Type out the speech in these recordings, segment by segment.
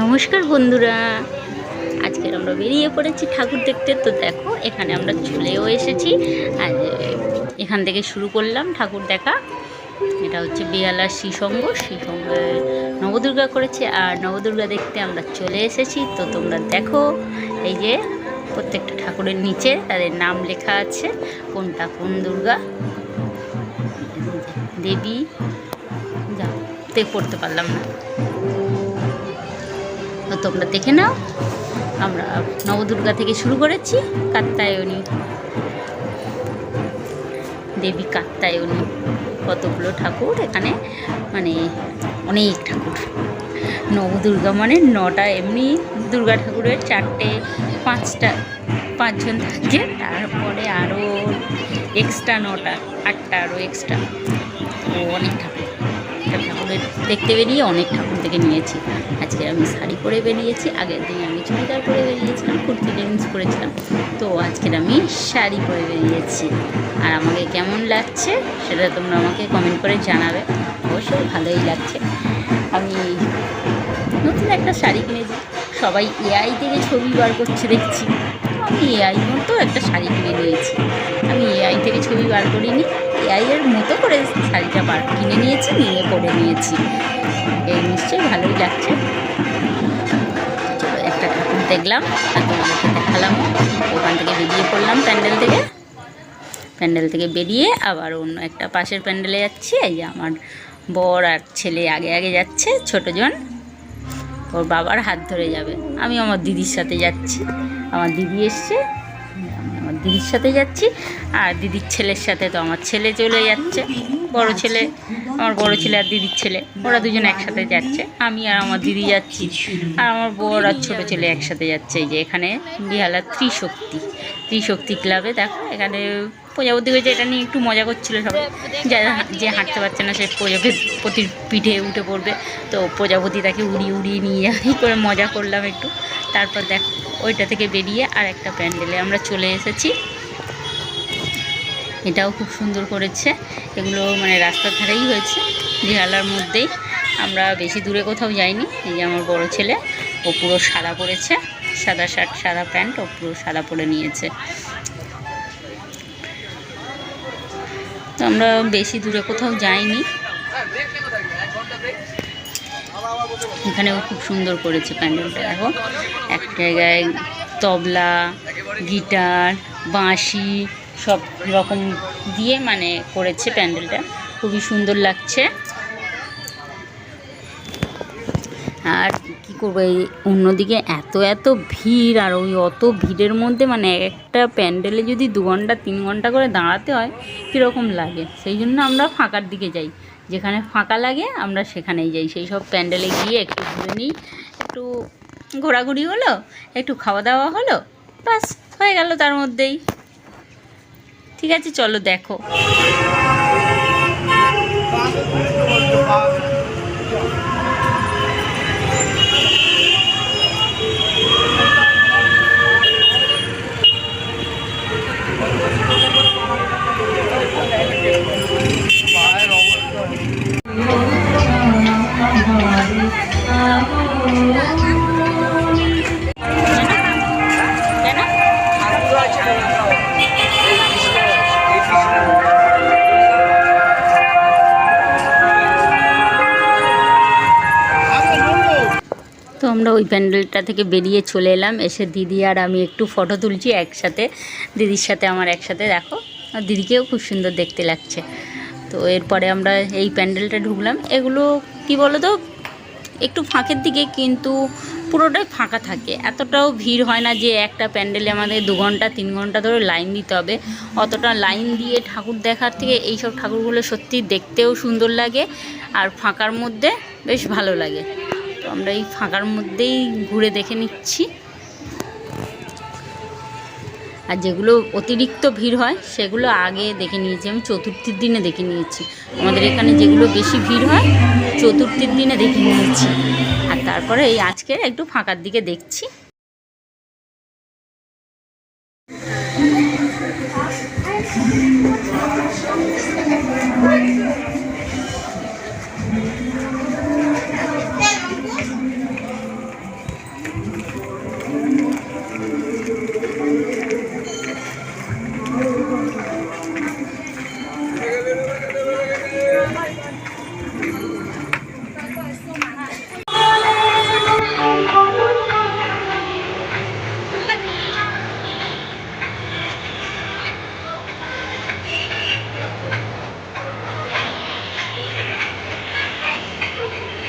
নমস্কার বন্ধুরা, আজকে আমরা বেরিয়ে পড়েছি ঠাকুর দেখতে। তো দেখো, এখানে আমরা চলেও এসেছি। আর এখান থেকে শুরু করলাম ঠাকুর দেখা। এটা হচ্ছে বেয়ালার শ্রীসঙ্গ। শ্রীসঙ্গে নবদুর্গা করেছে। আর নবদুর্গা দেখতে আমরা চলে এসেছি। তো তোমরা দেখো, এই যে প্রত্যেকটা ঠাকুরের নিচে, তাদের নাম লেখা আছে, কোনটা কোন দুর্গা। দেবী। যাও তে পড়তে পারলাম না। তো তোমরা দেখে নাও, আমরা নবদুর্গা থেকে শুরু করেছি কাত্তায়নী দেবী কাত্তায়নী কতগুলো ঠাকুর এখানে মানে অনেক ঠাকুর। নবদুর্গা মানে নটা, এমনি দুর্গা ঠাকুরের চারটে, পাঁচটা, পাঁচজন থাকে। তারপরে আরও এক্সট্রা নটা, আটটা আরও এক্সট্রা অনেক ঠাকুর। একটা ঠাকুরের দেখতে বেরিয়ে অনেক ঠাকুর থেকে নিয়েছি। আজকে আমি শাড়ি পরে বেরিয়েছি, আগের দিন আমি চুড়িদার পরে বেরিয়েছিলাম, কুর্তি লেগিংস পরেছিলাম। তো আজকের আমি শাড়ি পরে বেরিয়েছি। আর আমাকে কেমন লাগছে সেটা তোমরা আমাকে কমেন্ট করে জানাবে। অবশ্যই ভালোই লাগছে। আমি নতুন একটা শাড়ি কিনেছি। সবাই এআই থেকে ছবি বার করছে দেখছি। আমি এআই মতো একটা শাড়ি কিনে নিয়েছি। আমি এআই থেকে ছবি বার করিনি। এর মতো করে শাড়িটা বার কিনে নিয়েছি, নিয়ে পরে নিয়েছি। এই নিশ্চয়ই ভালোই লাগছে। একটা ঠাকুর দেখলাম আর দেখালাম। ওখান থেকে বেরিয়ে পড়লাম প্যান্ডেল থেকে। প্যান্ডেল থেকে বেরিয়ে আবার অন্য একটা পাশের প্যান্ডেলে যাচ্ছি। এই যে আমার বর আর ছেলে আগে আগে যাচ্ছে, ছোটোজন। ওর বাবার হাত ধরে যাবে। আমি আমার দিদির সাথে যাচ্ছি। আমার দিদি এসছে। দিদির সাথে যাচ্ছি, আর দিদির ছেলের সাথে তো আমার ছেলে চলে যাচ্ছে। বড় ছেলে, আমার বড় ছেলে আর দিদির ছেলে, ওরা দুজন একসাথে যাচ্ছে। আমি আর আমার দিদি যাচ্ছি, আর আমার বড় আর ছোটো ছেলে একসাথে যাচ্ছে। এই যে এখানে বিহালার ত্রিশক্তি ত্রিশক্তি ক্লাবে দেখো, এখানে প্রজাপতি হয়েছে, এটা নিয়ে একটু মজা করছিল সবাই। যারা যে হাঁটতে পারছে না, সে প্রজাপতির পিঠে উঠে পড়বে। তো প্রজাপতি তাকে উড়িয়ে উড়িয়ে নিয়ে এই করে মজা করলাম একটু। তারপর দেখ, ওইটা থেকে বেরিয়ে আর একটা প্যান্ডেলে আমরা চলে এসেছি। এটাও খুব সুন্দর করেছে। এগুলো মানে রাস্তার ধারেই হয়েছে। বিহালার মধ্যেই। আমরা বেশি দূরে কোথাও যাইনি। এই যে আমার বড় ছেলে, ও পুরো সাদা পরেছে। সাদা শার্ট, সাদা প্যান্ট, ও পুরো সাদা পরে নিয়েছে। তো আমরা বেশি দূরে কোথাও যাইনি। এখানেও খুব সুন্দর করেছে প্যান্ডেলটা, দেখো। এক জায়গায় তবলা, গিটার, বাঁশি, সব রকম দিয়ে মানে করেছে প্যান্ডেলটা। খুবই সুন্দর লাগছে। আর কি করব, এই অন্যদিকে এত এত ভিড়, আর ওই অত ভিড়ের মধ্যে মানে একটা প্যান্ডেলে যদি দু ঘণ্টা, তিন ঘণ্টা করে দাঁড়াতে হয়, কীরকম লাগে? সেই জন্য আমরা ফাঁকার দিকে যাই। যেখানে ফাঁকা লাগে, আমরা সেখানেই যাই। সেই সব প্যান্ডেলে গিয়ে একটু ঘুরে নিই। একটু ঘোরাঘুরি হলো, একটু খাওয়া দাওয়া হলো বাস হয়ে গেল তার মধ্যেই। ঠিক আছে, চলো দেখো। কেন আমরা ওই প্যান্ডেলটা থেকে বেরিয়ে চলে এলাম। এসে দিদি আর আমি একটু ফটো তুলছি একসাথে। দিদির সাথে আমার একসাথে, দেখো। আর দিদিকেও খুব সুন্দর দেখতে লাগছে। তো এরপরে আমরা এই প্যান্ডেলটা ঢুকলাম। এগুলো কি বলো তো একটু ফাঁকের দিকে কিন্তু পুরোটাই ফাঁকা থাকে। এতটাও ভিড় হয় না যে একটা প্যান্ডেলে আমাদের দু ঘণ্টা, তিন ঘণ্টা ধরে লাইন দিতে হবে। অতটা লাইন দিয়ে ঠাকুর দেখার থেকে এইসব ঠাকুরগুলো সত্যি দেখতেও সুন্দর লাগে। আর ফাঁকার মধ্যে বেশ ভালো লাগে। আমরা এই ফাঁকার মধ্যেই ঘুরে দেখে নিচ্ছি। আর যেগুলো অতিরিক্ত ভিড় হয়, সেগুলো আগে দেখে নিয়েছি। আমি চতুর্থীর দিনে দেখে নিয়েছি। আমাদের এখানে যেগুলো বেশি ভিড় হয়, চতুর্থীর দিনে দেখে নিয়েছি। আর তারপরে এই আজকে একটু ফাঁকার দিকে দেখছি।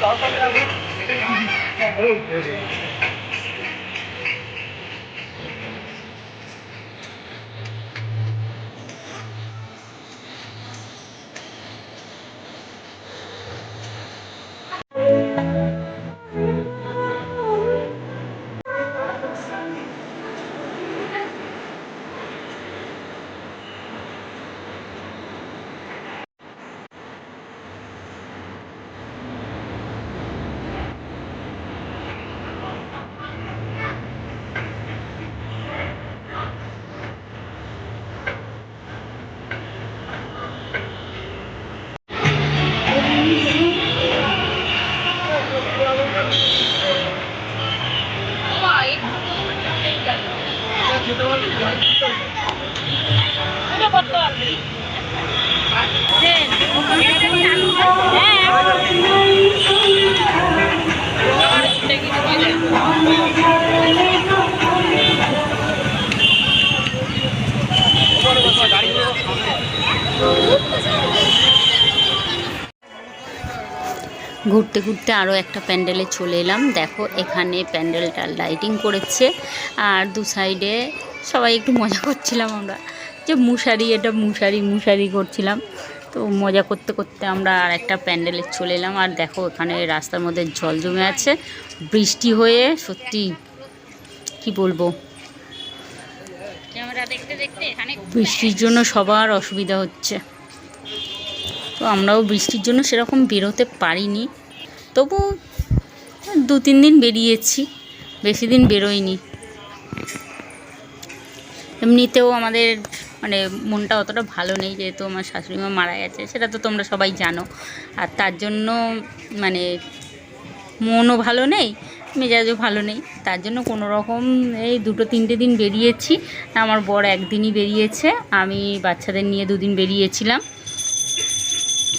Kalkalım. ঘুরতে ঘুরতে আরও একটা প্যান্ডেলে চলে এলাম। দেখো এখানে প্যান্ডেলটা লাইটিং করেছে। আর দু সাইডে সবাই একটু মজা করছিলাম আমরা। যে মুশারি এটা মুশারি মুশারি করছিলাম। তো মজা করতে করতে আমরা আর একটা প্যান্ডেলে চলে এলাম। আর দেখো এখানে রাস্তার মধ্যে জল জমে আছে। বৃষ্টি হয়ে সত্যি কি বলব? দেখতে দেখতে এখানে বৃষ্টির জন্য সবার অসুবিধা হচ্ছে। তো আমরাও বৃষ্টির জন্য সেরকম বেরোতে পারিনি। তবু দু তিন দিন বেরিয়েছি, বেশি দিন বেরোয়নি এমনিতেও আমাদের মানে মনটা অতটা ভালো নেই, যেহেতু আমার শাশুড়ি মা মারা গেছে, সেটা তো তোমরা সবাই জানো। আর তার জন্য মানে মনও ভালো নেই, মেজাজও ভালো নেই। তার জন্য কোনো রকম এই দুটো তিনটে দিন বেরিয়েছি। আমার বর একদিনই বেরিয়েছে, আমি বাচ্চাদের নিয়ে দুদিন বেরিয়েছিলাম।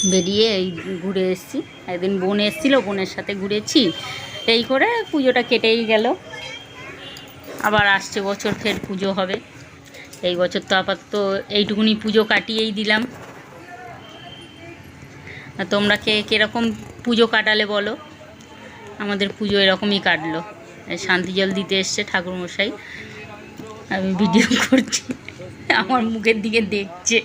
বেরিয়ে এই ঘুরে এসেছি। একদিন বোন এসেছিল, বোনের সাথে ঘুরেছি। এই করে পুজোটা কেটেই গেল। আবার আসছে বছর, ফের পুজো হবে। এই বছর তো আপাতত এইটুকুনি পুজো কাটিয়েই দিলাম। তোমরা কে কীরকম পুজো কাটালে বলো? আমাদের পুজো এরকমই কাটলো। শান্তি জল দিতে এসছে ঠাকুরমশাই। আমি ভিডিও করছি। আমার মুখের দিকে দেখছে।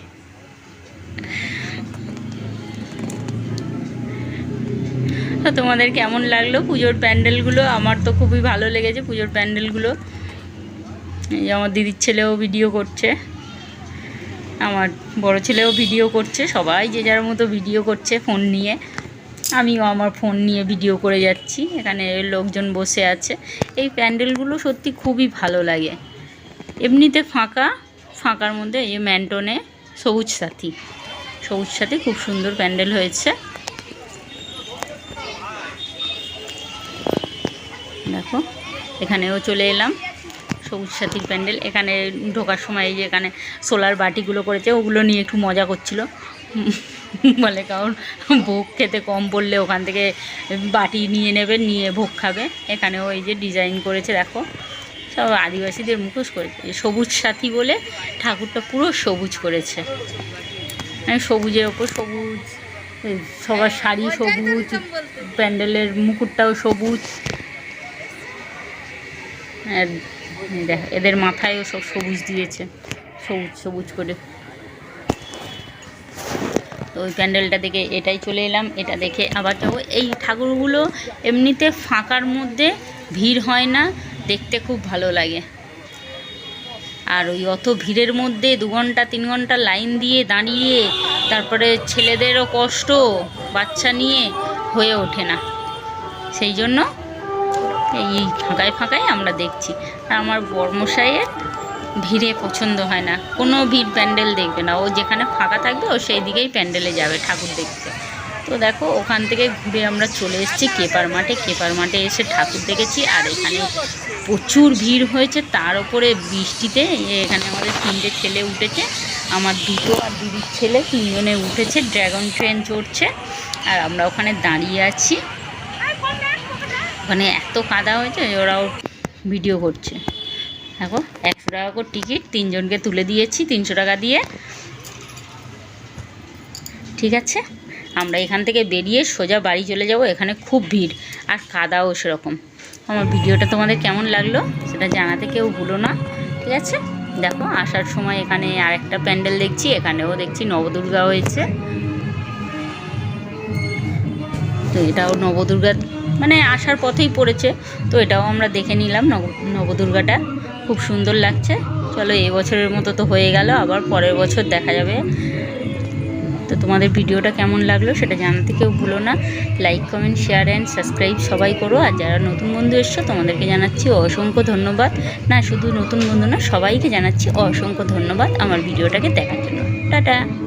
তোমাদের কেমন লাগল? পুজোর প্যান্ডেলগুলো আমার তো খুবই ভালো লেগেছে, পুজোর প্যান্ডেলগুলো। এই আমার দিদির ছেলেও ভিডিও করছে, আমার বড় ছেলেও ভিডিও করছে, সবাই যে যার মতো ভিডিও করছে ফোন নিয়ে। আমিও আমার ফোন নিয়ে ভিডিও করে যাচ্ছি, এখানে লোকজন বসে আছে। এই প্যান্ডেলগুলো সত্যি খুবই ভালো লাগে। এমনিতে ফাঁকা, ফাঁকার মধ্যে এই ম্যান্টনে সবুজ সাথী। সবুজ সাথী খুব সুন্দর প্যান্ডেল হয়েছে। দেখো। এখানেও চলে এলাম। সবুজ সাথীর প্যান্ডেল। এখানে ঢোকার সময় এই যে এখানে সোলার বাটিগুলো করেছে, ওগুলো নিয়ে একটু মজা করছিল। বলে কারণ ভোগ খেতে কম পড়লে ওখান থেকে বাটি নিয়ে নেবে, নিয়ে ভোগ খাবে। এখানেও এই যে ডিজাইন করেছে, দেখো। সব আদিবাসীদের মুখোশ করেছে। সবুজ সাথী বলে ঠাকুরটা পুরো সবুজ করেছে। সবুজের ওপর সবুজ, সবার শাড়ি সবুজ, প্যান্ডেলের মুকুটটাও সবুজ। দেখ, এদের মাথায়ও সব সবুজ দিয়েছে, সবুজ সবুজ করে। তো ওই প্যান্ডেলটা দেখে এটাই চলে এলাম, এটা দেখে আবার যাব। এই ঠাকুরগুলো এমনিতে ফাঁকার মধ্যে ভিড় হয় না, দেখতে খুব ভালো লাগে। আর ওই অত ভিড়ের মধ্যে দু ঘণ্টা, তিন ঘণ্টা লাইন দিয়ে দাঁড়িয়ে তারপরে ছেলেদেরও কষ্ট, বাচ্চা নিয়ে হয়ে ওঠে না। সেই জন্য এই ফাঁকায় ফাঁকায় আমরা দেখছি। আর আমার বর্মশাইয়ের ভিড়ে পছন্দ হয় না। কোনো ভিড় প্যান্ডেল দেখবে না। ও যেখানে ফাঁকা থাকবে, ও সেই দিকেই প্যান্ডেলে যাবে ঠাকুর দেখতে। তো দেখো, ওখান থেকে ঘুরে আমরা চলে এসেছি কেপার মাঠে। কেপার মাঠে এসে ঠাকুর দেখেছি, আর এখানে প্রচুর ভিড় হয়েছে। তার উপরে বৃষ্টিতে এখানে আমাদের তিনটে ছেলে উঠেছে। আমার দুটো আর দিদির ছেলে তিনজনে উঠেছে। ড্রাগন ট্রেন চড়ছে। আর আমরা ওখানে দাঁড়িয়ে আছি। ওখানে এত কাদা হয়েছে ওরাও ভিডিও করছে। দেখো, একশো টাকা করে টিকিট তিনজনকে তুলে দিয়েছি, তিনশো টাকা দিয়ে। ঠিক আছে? আমরা এখান থেকে বেরিয়ে সোজা বাড়ি চলে যাব, এখানে খুব ভিড়, আর কাদাও সেরকম। আমার ভিডিওটা তোমাদের কেমন লাগল সেটা জানাতে কেউ ভুলো না, ঠিক আছে? দেখো, আসার সময় এখানে আরেকটা প্যান্ডেল দেখছি, এখানেও দেখছি নবদুর্গা হয়েছে। তো এটাও নবদুর্গা মানে আসার পথেই পড়েছে। তো এটাও আমরা দেখে নিলাম নব নবদুর্গাটা। খুব সুন্দর লাগছে। চলো এই বছরের মতো তো হয়ে গেল, আবার পরের বছর দেখা যাবে। তো তোমাদের ভিডিওটা কেমন লাগল সেটা জানাতে কেউ ভুলো না। Like comment share and subscribe সবাই করো। আর যারা নতুন বন্ধু এসছো, তোমাদেরকে জানাচ্ছি অসংখ্য ধন্যবাদ। না, শুধু নতুন বন্ধু না, সবাইকে জানাচ্ছি অসংখ্য ধন্যবাদ আমার ভিডিওটাকে দেখার জন্য। টাটা!